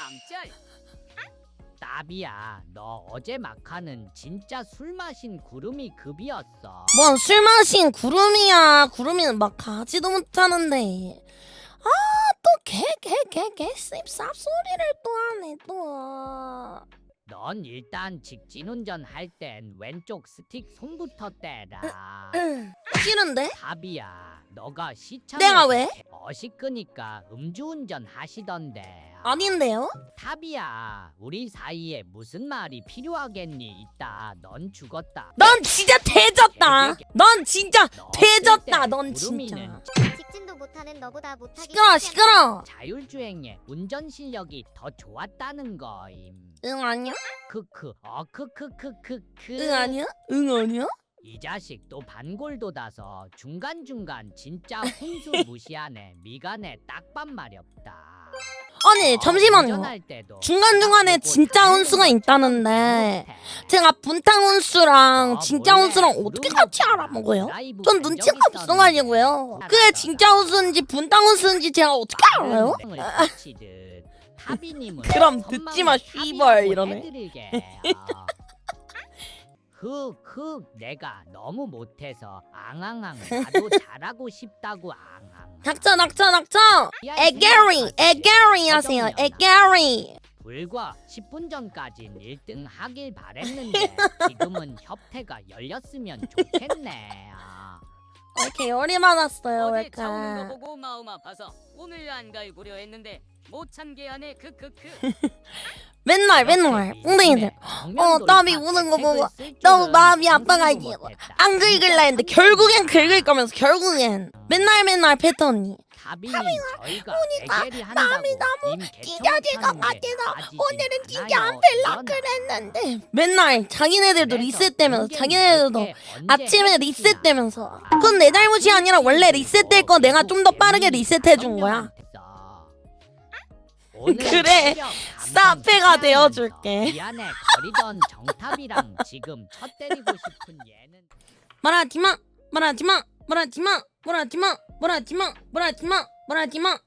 참짤 나비야, 너 어제 마카는 진짜 술 마신 구름이 급이었어. 뭔 술 마신 구름이야. 구름이는 막 가지도 못하는데. 아, 또 개, 개, 개, 개, 씹, 쌉 소리를 또 하네, 또. 넌 일단 직진 운전 할 땐 왼쪽 스틱 손부터 떼라. 싫은데? 나비야, 너가 시차 내가 왜? 어시끄니까 음주운전 하시던데. 아닌데요? 타비야, 우리 사이에 무슨 말이 필요하겠니? 이따 넌 죽었다. 넌 진짜 퇴졌다. 넌 진짜 너 퇴졌다. 넌 진짜. 구름이는 직진도 못하는 너보다 못하기 시끄러, 시끄러. 자율주행에 운전 실력이 더 좋았다는 거임. 응 아니야? 크크, 어 크크크크크. 응 아니야? 응 아니야? 이 자식 또 반골 돋아서 중간중간 진짜 훈수 무시하네. 미간에 딱밤 마렵다. 아니 잠시만요. 운전할 때도 중간중간에 진짜 혼수가 걸 있다는데. 제가 분탕 혼수랑 어, 진짜 혼수랑 어떻게 같이 알아먹어요? 전 눈치가 없어가지고요. 그게 진짜 혼수인지 분탕 혼수인지 제가 어떻게 알아요? 그럼 듣지 마, 씨발, 이러네. 흑흑 내가 너무 못해서 앙앙앙 나도 잘하고 싶다고 앙앙 낙자 낙자 낙자 에게리 에게리 하세요 에게리. 불과 10분 전까진 1등 하길 바랬는데 지금은 협회가 열렸으면 좋겠네. 아. 왜 이렇게 열이 많았어요 왜 어제 차오는 거 보고 마음 아파서 오늘 안 갈구려 했는데 못게 안에 크크크 맨날 맨날 엉덩이들. 어, 땀이 우는 거 보고 너무 마음이 아파가지고 안 긁을라 했는데 결국엔 긁을 거면서 결국엔 맨날 맨날 패턴이. 타빈이 저희가 보니까 땀이 너무 찢어질 것 같아서 오늘은 진짜 안 뺄라 그랬는데 맨날 자기네들도 리셋되면서 자기네들도 아침에 리셋되면서. 그건 내 잘못이 아니라 원래 리셋될 거 내가 좀 더 빠르게 리셋해 준 거야 그래, 사페가 되어줄게. 미안해 거리던 정탑이랑 지금 첫 때리고 싶은 얘는. 말하지마 말하지마 말하지마 말하지마 말하지마 말하지마 말하지마